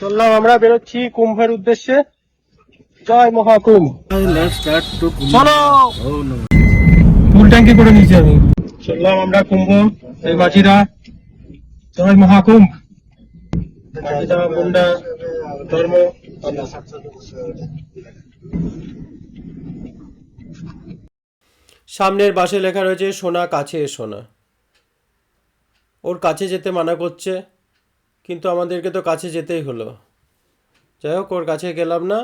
চললাম আমরা বেরোচ্ছি কুম্ভের উদ্দেশ্যে। জয় মহাকুম্ভ। চলো! ফুল ট্যাঙ্কি করে নিয়েছি আমি। চললাম আমরা কুম্ভ এই মাঝিরা। জয় মহাকুম্ভ। মাঝিরা মুন্ডা ধর্ম। সামনের বাসে লেখা রয়েছে সোনা কাছে সোনা ওর কাছে যেতে মানা করছে। কিন্তু আমাদেরকে তো কাছে যেতেই হলো। যাই হোক, ওর কাছে গেলাম না,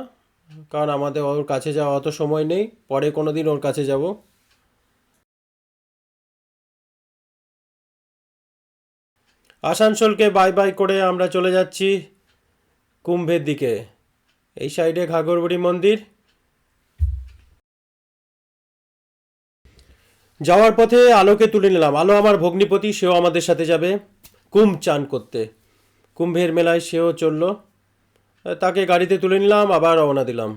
কারণ আমাদের ওর কাছে যাওয়া অত সময় নেই। পরে কোনো দিন ওর কাছে যাব। আসানসোলকে বাই বাই করে আমরা চলে যাচ্ছি কুম্ভের দিকে। এই সাইডে ঘাগরবুড়ি মন্দির। যাওয়ার পথে আলোকে তুলে নিলাম। আলো আমার ভগ্নিপতি, সেও আমাদের সাথে যাবে। কুম্ভ চান করতে। কুম্ভের মেলায় সেও চলল। তাকে গাড়িতে তুলে নিলাম, আবার রওনা দিলাম।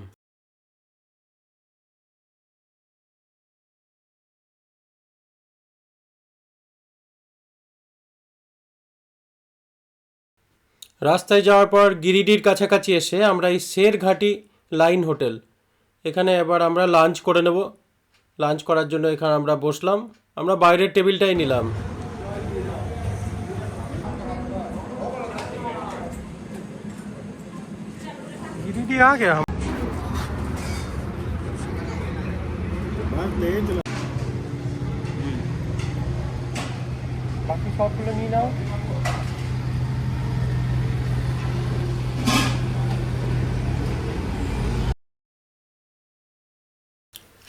রাস্তায় যাওয়ার পর গিরিডির কাছাকাছি এসে আমরা এই শেরঘাটি লাইন হোটেল। এখানে এবার আমরা লাঞ্চ করে নেব। লাঞ্চ করার জন্য এখানে আমরা বসলাম। আমরা বাইরের টেবিলটাই নিলাম। गिरिडी आ गया हम বাকি সবগুলো নিয়ে নাও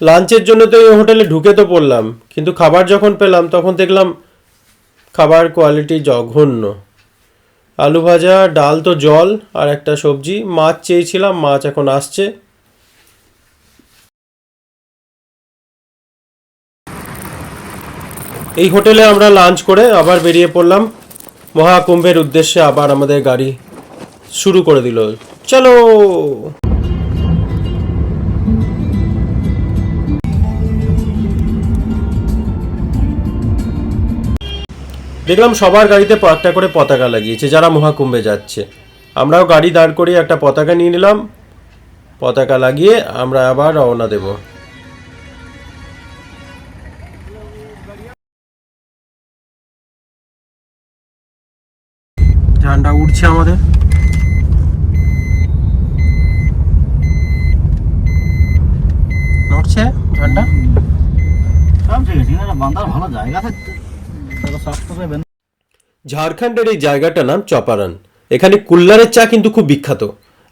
লাঞ্চের জন্য তো এই হোটেলে ঢুকে তো পড়লাম কিন্তু খাবার যখন পেলাম তখন দেখলাম খাবার কোয়ালিটি জঘন্য আলু ভাজা, ডাল তো জল আর একটা সবজি। মাছ চেয়েছিলাম, মাছ এখন আসছে। এই হোটেলে আমরা লাঞ্চ করে আবার বেরিয়ে পড়লাম। মহাকুম্ভের উদ্দেশ্যে আবার আমাদের গাড়ি শুরু করে দিল। চলো! দেখলাম সবার গাড়িতে একটা করে পতাকা লাগিয়েছে যারা মহাকুম্ভে যাচ্ছে। আমরাও গাড়ি দাঁড় করিয়ে একটা পতাকা নিয়ে নিলাম। পতাকা লাগিয়ে আমরা আবার রওনা দেব। ঝান্ডা উঠছে আমাদের। নড়ছে বাঁধার ভালো জায়গা থাকতো। ঝাড়খণ্ডের এই জায়গাটার নাম চপারান। এখানে কুল্লারের চা কিন্তু খুব বিখ্যাত।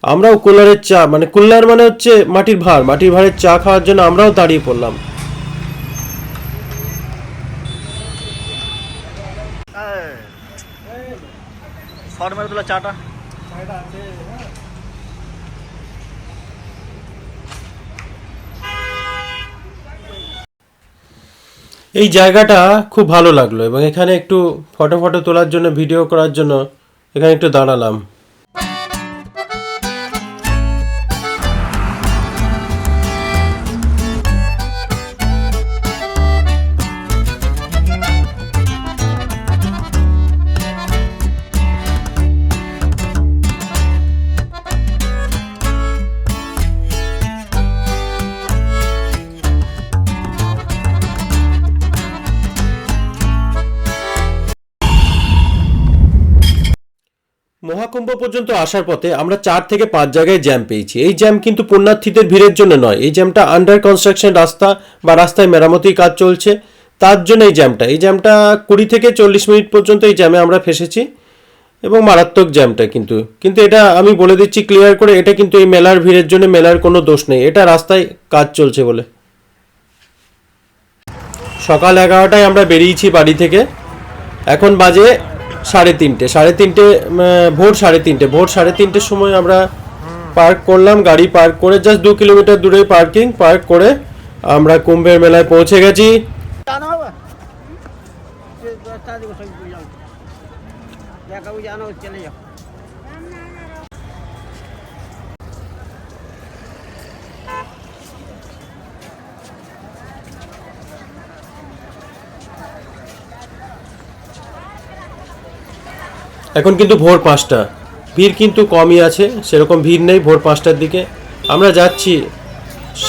আমরাও কুল্লারের চা মানে কুল্লার মানে হচ্ছে মাটির ভাঁড়। মাটির ভাঁড়ের চা খাওয়ার জন্য আমরাও দাঁড়িয়ে পড়লাম। শর্ট মেরে দিল চাটা। এই জায়গাটা খুব ভালো লাগল এবং এখানে একটু ফটো ফটো তোলার জন্য ভিডিও করার জন্য এখানে একটু দাঁড়ালাম। মহাকুম্ভ পর্যন্ত আসার পথে আমরা চার থেকে পাঁচ জায়গায় জ্যাম পেয়েছি। এই জ্যাম কিন্তু পুণ্যার্থীদের ভিড়ের জন্য নয়। এই জ্যামটা আন্ডার কনস্ট্রাকশন রাস্তা বা রাস্তায় মেরামতির কাজ চলছে। তার জন্য এই জ্যামটা এই জ্যামটা কুড়ি থেকে চল্লিশ মিনিট পর্যন্ত এই জ্যামে আমরা ফেসেছি এবং মারাত্মক জ্যামটা কিন্তু। কিন্তু এটা আমি বলে দিচ্ছি ক্লিয়ার করে, এটা কিন্তু এই মেলার ভিড়ের জন্য মেলার কোনো দোষ নেই। এটা রাস্তায় কাজ চলছে বলে। সকাল এগারোটায় আমরা বেরিয়েছি বাড়ি থেকে। এখন বাজে সাড়ে তিনটে সাড়ে তিনটে ভোর সাড়ে তিনটে, ভোর সাড়ে তিনটের সময় আমরা পার্ক করলাম, গাড়ি পার্ক করে জাস্ট দু কিলোমিটার দূরে পার্কিং পার্ক করে আমরা কুম্ভের মেলায় পৌঁছে গেছি। जाना এখন কিন্তু ভোর পাঁচটা। ভিড় কিন্তু কমই আছে, সেরকম ভিড় নেই ভোর পাঁচটার দিকে। আমরা যাচ্ছি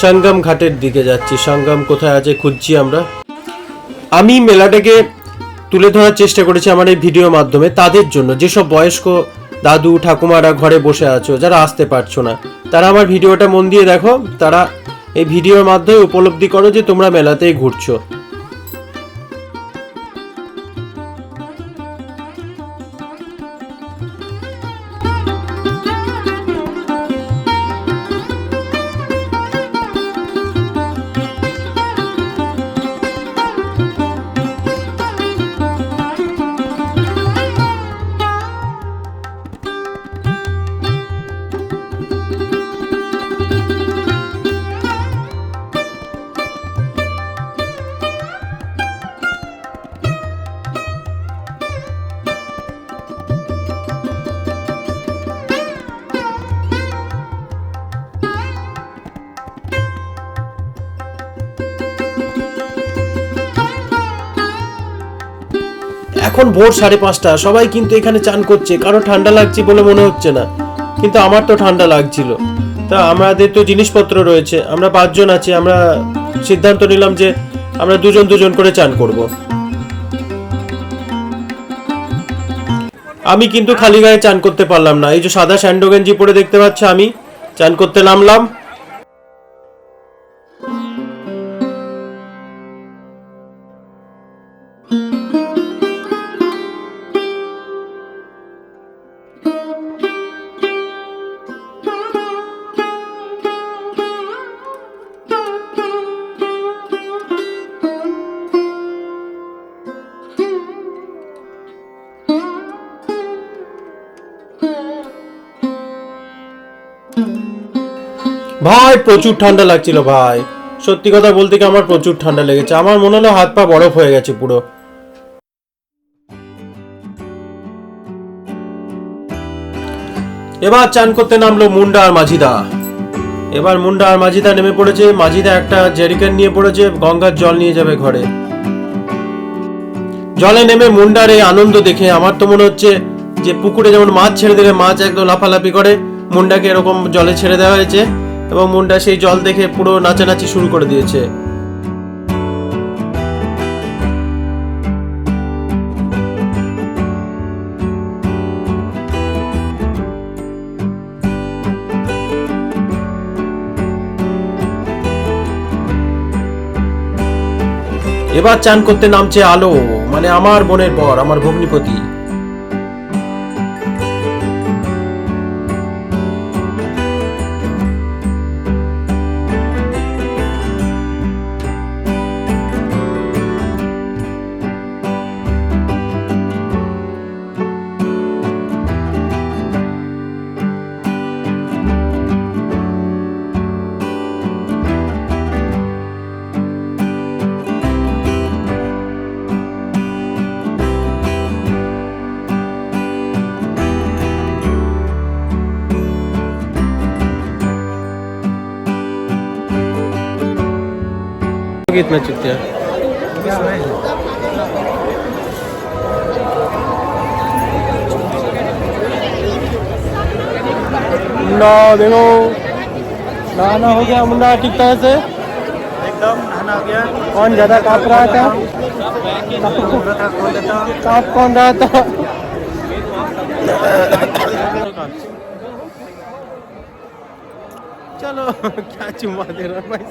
সঙ্গম ঘাটের দিকে যাচ্ছি। সঙ্গম কোথায় আছে খুঁজছি আমরা। আমি মেলাটাকে তুলে ধরার চেষ্টা করেছি আমার এই ভিডিওর মাধ্যমে, তাদের জন্য। যেসব বয়স্ক দাদু, ঠাকুমারা ঘরে বসে আছো, যারা আসতে পারছ না, তারা আমার ভিডিওটা মন দিয়ে দেখো। তারা এই ভিডিওর মাধ্যমে উপলব্ধি করো যে তোমরা মেলাতেই ঘুরছো। এখন ভোর সাড়ে পাঁচটা, সবাই কিন্তু এখানে চান করছে কারও ঠান্ডা লাগছে বলে মনে হচ্ছে না। কিন্তু আমার তো ঠান্ডা লাগছিল। তা আমাদের তো জিনিসপত্র রয়েছে, আমরা পাঁচজন আছি, আমরা সিদ্ধান্ত নিলাম যে আমরা দুজন দুজন করে চান করব। আমি কিন্তু খালি গায়ে চান করতে পারলাম না। এই যে সাদা স্যান্ডো গেঞ্জি পরে দেখতে পাচ্ছ আমি, চান করতে নামলাম। ভাই, প্রচুর ঠান্ডা লাগছিল ভাই। সত্যি কথা বলতে কি আমার প্রচুর ঠান্ডা লেগেছে। আমার মনে হলো হাত পা বরফ হয়ে গেছে পুরো। এবার চান করতে নামলো মুন্ডা আর মাঝিদা। এবার মুন্ডা আর মাঝিদা নেমে পড়েছে। মাঝিদা একটা জেরিকেন নিয়ে পড়েছে। গঙ্গার জল নিয়ে যাবে ঘরে। জলে নেমে মুন্ডার এই আনন্দ দেখে আমার তো মনে হচ্ছে যে পুকুরে যেমন মাছ ছেড়ে দিলে মাছ একদম লাফালাফি করে। মুন্ডাকে এরকম জলে ছেড়ে দেওয়া হয়েছে। এবং মুন্ডা সেই জল দেখে পুরো নাচানাচি শুরু করে দিয়েছে। এবার চান করতে নামছে আলো মানে আমার বোনের পর, আমার ভগ্নিপতি। कितना चुकते हैं? ना देखो नहाना हो गया मुन्ना ठीक तरह से। एकदम नहाना हो गया। कौन ज़्यादा काँप रहा था? काँप कौन रहा था? चलो क्या चुम्मा दे रहा है भाई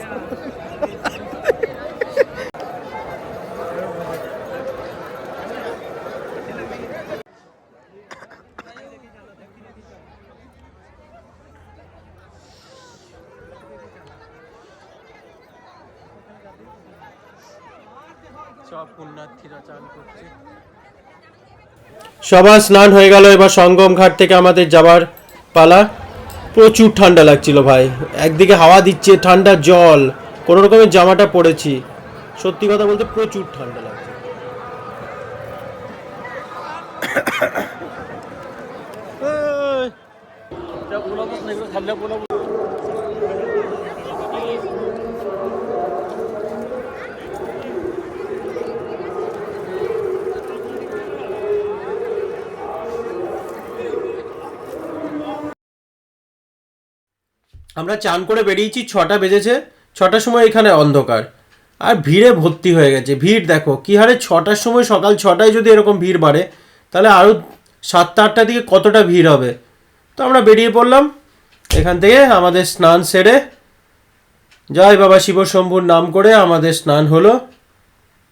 সবার স্নান হয়ে গেল এবার সঙ্গম ঘাট থেকে আমাদের যাবার পালা। প্রচুর ঠান্ডা লাগছিল ভাই। একদিকে হাওয়া দিচ্ছে ঠান্ডা জল কোনো রকমের জামাটা পরেছি সত্যি কথা বলতে প্রচুর ঠান্ডা লাগছে। আমরা চান করে বেরিয়েছি ছটা বেজেছে ছটার সময় এখানে অন্ধকার আর ভিড়ে ভর্তি হয়ে গেছে ভিড় দেখো কী হারে ছটার সময় সকাল ছটায় যদি এরকম ভিড় বাড়ে তাহলে আরও সাতটা আটটার দিকে কতটা ভিড় হবে তো আমরা বেরিয়ে পড়লাম এখান থেকে আমাদের স্নান সেরে জয় বাবা শিব শম্ভুর নাম করে আমাদের স্নান হলো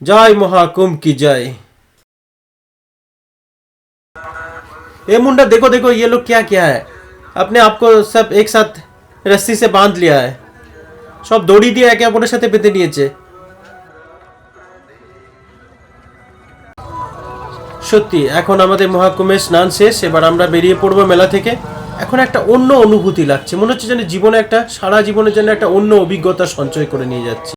জয় মহাকুম্ভ কি জয় ये मुंडा देखो देखो ये लोग क्या क्या है अपने आप को सब एक साथ रस्सी से बांध लिया है সব দড়ি দিয়ে একে অপরের সাথে পেতে নিয়েছে সত্যি এখন আমাদের মহাকুমের স্নান শেষ এবার আমরা বেরিয়ে পড়বো মেলা থেকে এখন একটা অন্য অনুভূতি লাগছে মনে হচ্ছে যেন জীবনে একটা সারা জীবনের জন্য একটা অন্য অভিজ্ঞতা সঞ্চয় করে নিয়ে যাচ্ছি